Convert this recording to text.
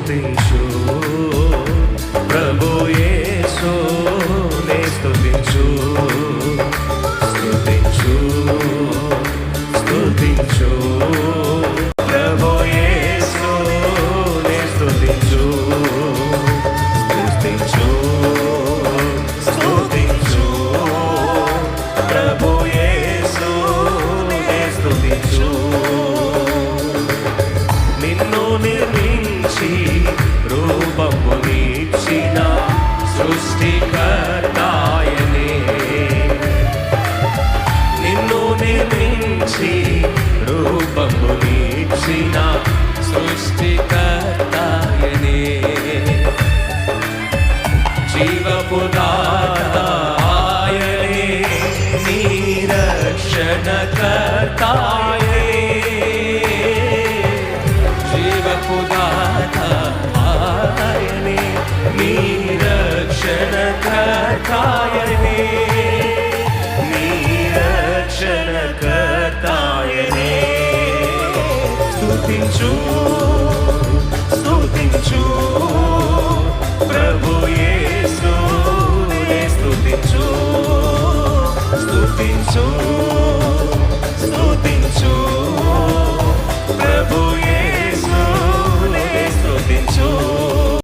స్తుతించు. ప్రభు యేసు స్తుతించు. స్తుతించు స్తుతించు. ప్రభు యేసు స్తుతించు. స్తుతించు. నిన్ను రూపము రూపమునిచ్చిన సృష్టికర్తాయనే. జీవపు దాత ఆయనే నీ స్తుతించు స్తుతించు. ప్రభు యేసు స్తుతించు స్తుతించు.